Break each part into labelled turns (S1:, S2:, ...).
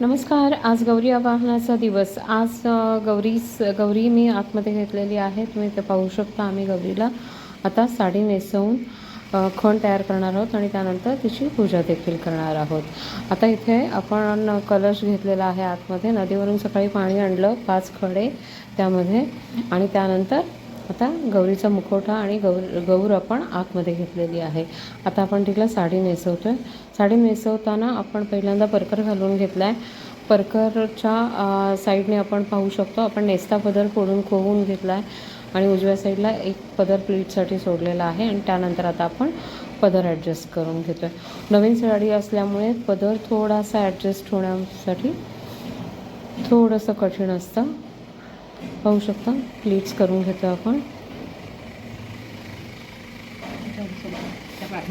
S1: नमस्कार आज गौरी आवाहनाचा दिवस. आज गौरीस गौरी मी आतमध्ये घेतलेली आहे. तुम्ही ते पाहू शकता आम्ही गौरीला आता साडी नेसवून खण तयार करणार आहोत आणि त्यानंतर तिची पूजा देखील करणार आहोत. आता इथे आपण कलश घेतलेला आहे आतमध्ये. नदीवरून सकाळी पाणी आणलं पाच खडे त्यामध्ये आणि त्यानंतर आता गौरीचा मुखवटा आणि गौर गौर आपण आतमध्ये घेतलेली आहे. आता आपण तिला साडी नेसवतो आहे साडी नेसवताना आपण पहिल्यांदा परकर घालून घेतला आहे परकरच्या साईडने आपण पाहू शकतो. आपण नेसता पदर फोडून खोवून घेतला आहे आणि उजव्या साईडला एक पदर प्लीटसाठी सोडलेला आहे आणि त्यानंतर आता आपण पदर ॲडजस्ट करून घेतो आहे नवीन साडी असल्यामुळे पदर थोडासा ॲडजस्ट होण्यासाठी थोडंसं कठीण असतं. पाहू शकता. प्लीट्स करून घेतो आपण.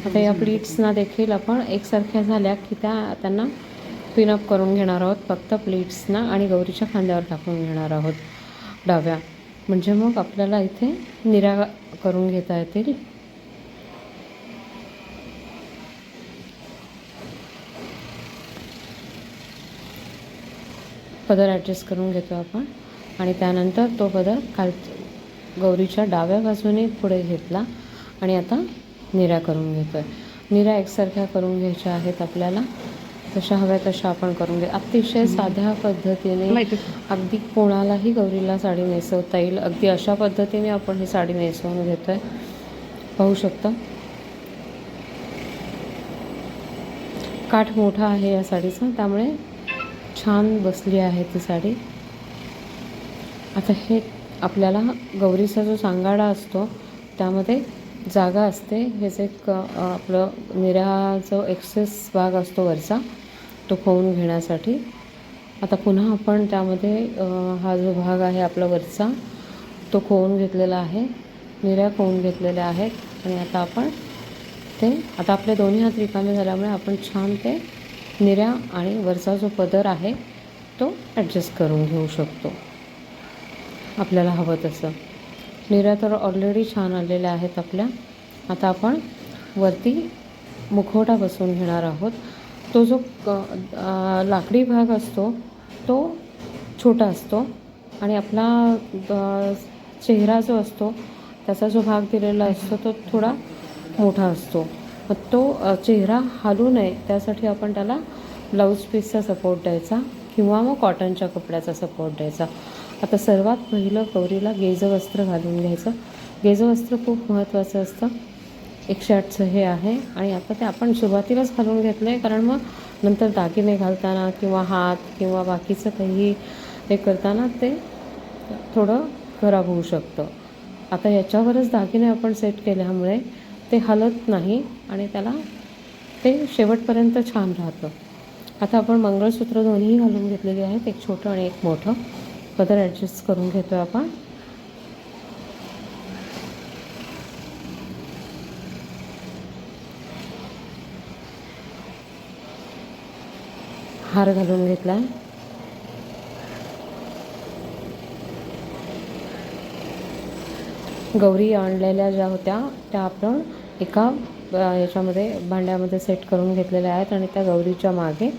S1: आता या प्लीट्सना देखील आपण एकसारख्या झाल्या की त्या त्यांना पिनअप करून घेणार आहोत. फक्त प्लेट्सना आणि गौरीच्या खांद्यावर टाकून घेणार आहोत डाव्या. म्हणजे मग आपल्याला इथे निरा करून घेता येतील. पदर ॲडजस्ट करून घेतो आपण. आणि त्यानंतर तो पदर खाल गौरीच्या डाव्या बाजूने पुढे घेतला आणि आता निऱ्या करून घेतो आहे निऱ्या एकसारख्या करून घ्यायच्या आहेत आपल्याला. जशा हव्या तशा आपण करून घे. अतिशय साध्या पद्धतीने अगदी कोणालाही गौरीला साडी नेसवता येईल. अगदी अशा पद्धतीने आपण ही साडी नेसवून घेतो आहे पाहू शकता. काठ मोठा आहे या साडीचा. त्यामुळे छान बसली आहे ती साडी. आता हे आपल्याला गौरीचा जो सांगाडा असतो त्यामध्ये जागा असते. हेच एक आपलं निऱ्या जो एक्सेस भाग असतो वरचा तो खोवून घेण्यासाठी. आता पुन्हा आपण त्यामध्ये हा जो भाग आहे आपला वरचा तो खोवून घेतलेला आहे. निऱ्या खोवून घेतलेल्या आहेत. आणि आता आपण ते आता आपले दोन्ही हात रिकामे झाल्यामुळे आपण छान ते निऱ्या आणि वरचा जो पदर आहे तो ॲडजस्ट करून घेऊ शकतो. आपल्याला हवं तसं. निऱ्या तर ऑलरेडी छान आलेल्या आहेत आपल्या. आता आपण वरती मुखवटा बसवून घेणार आहोत. तो जो क लाकडी भाग असतो तो छोटा असतो आणि आपला चेहरा जो असतो त्याचा जो भाग दिलेला असतो तो थोडा मोठा असतो. मग तो चेहरा हालू नये त्यासाठी आपण त्याला ब्लाऊज पीसचा सपोर्ट द्यायचा किंवा मग कॉटनच्या कपड्याचा सपोर्ट द्यायचा. आता सर्वात पहिलं गौरीला गेजवस्त्र घालून घ्यायचं. गेजवस्त्र खूप महत्त्वाचं असतं. एकशे आठचं हे आहे आणि आता ते आपण सुरुवातीलाच घालून घेतलं आहे कारण मग नंतर दागिने घालताना किंवा हात किंवा बाकीचं काही हे करताना ते थोडं खराब होऊ शकतं. आता याच्यावरच दागिने आपण सेट केल्यामुळे ते हलत नाही आणि त्याला ते शेवटपर्यंत छान राहतं. आता आपण मंगळसूत्र दोन्ही घालून घेतलेली आहेत एक छोटं आणि एक मोठं. पदर ॲडजस्ट करून घेतो आपण. हार घालून घेतला गौरी आणलेल्या ज्या होत्या त्या आपण एका याच्यामध्ये भांड्यामध्ये सेट करून घेतलेल्या आहेत आणि त्या गौरीच्या मागे.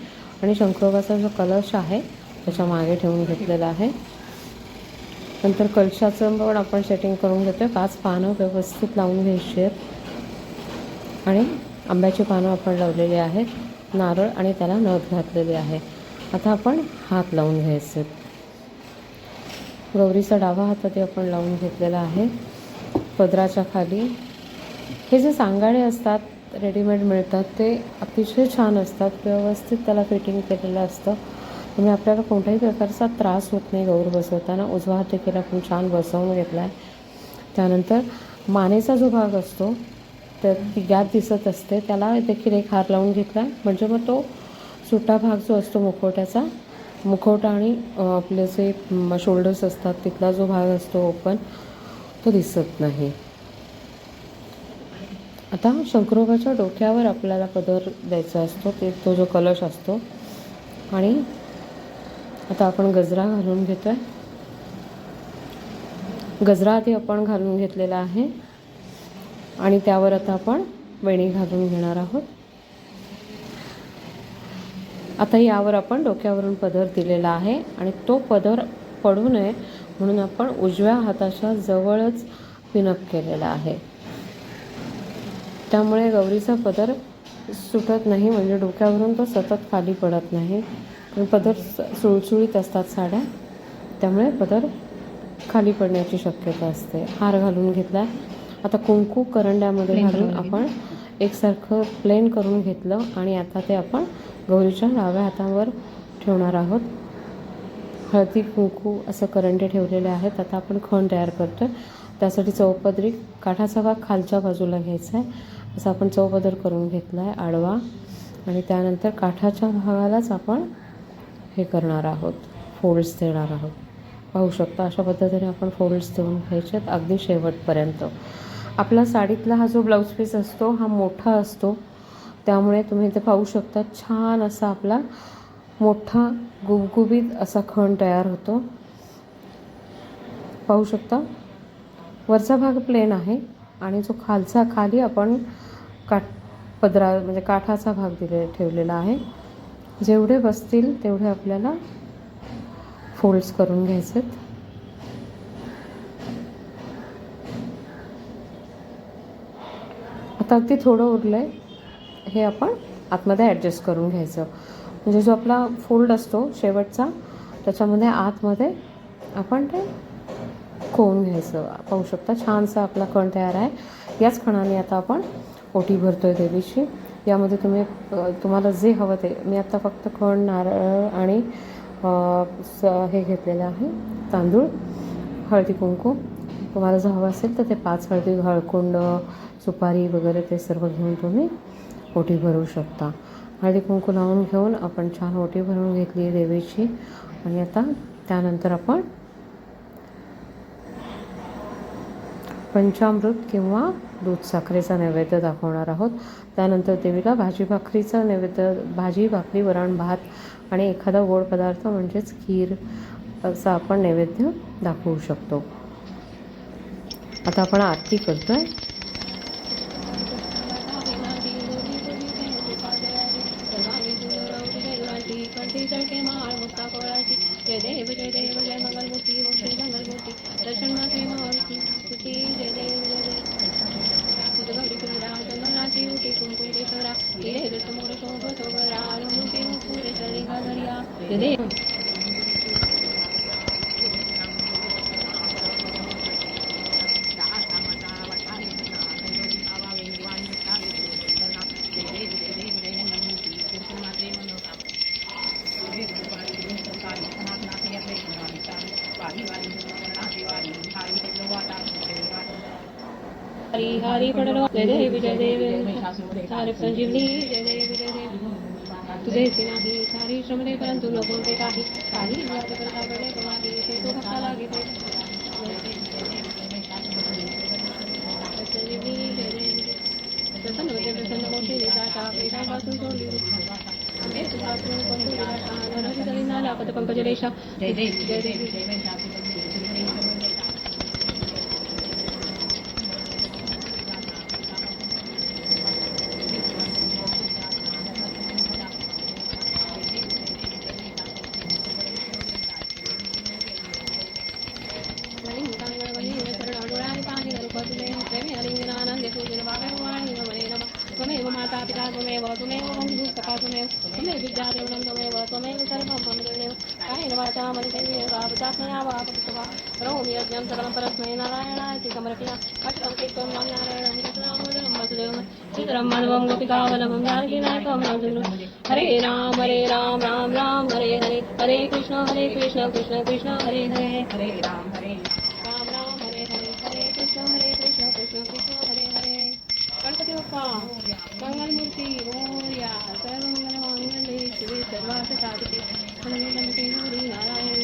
S1: आणि शंकरोबाचा जो कलश आहे त्याच्यामागे ठेवून घेतलेलं आहे. नंतर कलशाचं पण आपण सेटिंग करून घेतो आहे पाच पानं व्यवस्थित लावून घ्यायची आहेत. आणि आंब्याची पानं आपण लावलेली आहेत. नारळ आणि त्याला नथ घातलेली आहे. आता आपण हात लावून घ्यायचे गौरीचा डावा हातातही आपण लावून घेतलेला आहे. पदराच्या खाली. हे जे सांगाडे असतात रेडीमेड मिळतात ते अतिशय छान असतात. व्यवस्थित त्याला फिटिंग केलेलं असतं. त्यामुळे आपल्याला कोणत्याही प्रकारचा त्रास होत नाही गौर बसवताना. उजवा हात देखील आपण छान बसवून घेतला आहे त्यानंतर मानेचा जो भाग असतो तर ती गॅप दिसत असते. त्याला देखील एक हार लावून घेतला आहे म्हणजे मग तो सुट्टा भाग जो असतो मुखवट्याचा मुखवटा आणि आपले जे शोल्डर्स असतात तिथला जो भाग असतो ओपन तो दिसत नाही. आता शंकरोबाच्या डोक्यावर आपल्याला पदर द्यायचा असतो. ते तो जो कलश असतो. आणि आता आपण गजरा घालून घेतो आहे गजरा आधी आपण घालून घेतलेला आहे. आणि त्यावर आता आपण वेणी घालून घेणार आहोत. आता यावर आपण डोक्यावरून पदर दिलेला आहे आणि तो पदर पडू नये म्हणून आपण उजव्या हाताच्या जवळच पिनअप केलेला आहे. त्यामुळे गौरीचा पदर सुटत नाही म्हणजे डोक्यावरून तो सतत खाली पडत नाही. पदर सुळसुळीत असतात साड्या. त्यामुळे पदर खाली पडण्याची शक्यता असते. हार घालून घेतला. आता कुंकू करंड्यामध्ये घालून आपण एकसारखं प्लेन करून घेतलं आणि आता ते आपण गौरीच्या डाव्या हातावर ठेवणार आहोत. हळदी कुंकू असं करंडे ठेवलेले आहेत. आता आपण खण तयार करतो आहे त्यासाठी चौपदरी काठाचा भाग खालच्या बाजूला घ्यायचा आहे. असं आपण चौपदर करून घेतला आहे आडवा. आणि त्यानंतर काठाच्या भागालाच आपण हे करणार आहोत. फोल्ड्स देणार आहोत. पाहू शकता अशा पद्धतीने आपण फोल्ड्स देऊन घ्यायचे अगदी शेवटपर्यंत. आपला साडीतला हा जो ब्लाऊज पीस असतो हा मोठा असतो. त्यामुळे तुम्ही इथे पाहू शकता छान असा आपला मोठा गुबगुबीत असा खण तयार होतो. पाहू शकता वरचा भाग प्लेन आहे आणि जो खालचा खाली आपण काठ पदरा म्हणजे काठाचा भाग दिले ठेवलेला आहे. जेवढे बसतील तेवढे आपल्याला फोल्ड्स करून घ्यायचे आता अगदी थोडं उरलं आहे हे आपण आतमध्ये ॲडजस्ट करून घ्यायचं. म्हणजे जो आपला फोल्ड असतो शेवटचा त्याच्यामध्ये आतमध्ये आपण ते खोवून घ्यायचं? पाहू शकता छानसा आपला कण तयार आहे. याच खणाने आता आपण ओटी भरतोय देवीची यामध्ये तुम्ही तुम्हाला जे हवं ते. मी आत्ता फक्त खण नारळ आणि स- हे घेतलेलं आहे. तांदूळ हळदी कुंकू. तुम्हाला जर हवं असेल तर ते पाच हळदी हळकुंड सुपारी वगैरे ते सर्व घेऊन तुम्ही ओटी भरू शकता. हळदी कुंकू लावून घेऊन आपण छान ओटी भरून घेतली आहे देवीची. आणि आता त्यानंतर आपण पंचामृत किंवा दूध साखरेचा नैवेद्य दाखवणार आहोत. त्यानंतर देवीला भाजी भाकरीचा नैवेद्य भाजी भाकरी वरण भात आणि एखादा गोड पदार्थ म्हणजेच खीर असा आपण नैवेद्य दाखवू शकतो. आता आपण आरती करतो आहे
S2: जय देव जय देव जय मंगलमूर्ती ओम श्री मंगलमूर्ती। दर्शन माते मारुती स्तुती जय देव जय देव। तुझ गौरी कुंडा चंदनाची उटी कुंकुम केसरा हिरे दसमोर शोभ शोभरा मूर्ती मुकुरे चरणी जय देव हरी हरी पडलो जय देव। जय देव सारे संजीवनी जय देव तुझे नाही सारी श्रमले परंतु नको ते काही काही वाद करता पडले कमाली ते तो भक्ता लागे ते संजीवनी जय देव प्रसन्न होते प्रसन्न मोठे देता पेटापासून सोडली जय देव जय देव। त्वमेव त्वमेव बन्धुः सखा त्वमेव हरे राम हरे राम राम राम, हरे हरे। हरे कृष्ण हरे कृष्ण कृष्ण कृष्ण, हरे हरे। हरे राम हरे राम। राम हरे हरे। हरे कृष्ण हरे कृष्ण कृष्ण कृष्ण, हरे हरे। गणपती మంగళమూర్తి ఓయ సర్వంగళ మంగళే శివే సర్వార్థ సాధికే మనమే నమతే నారాయణ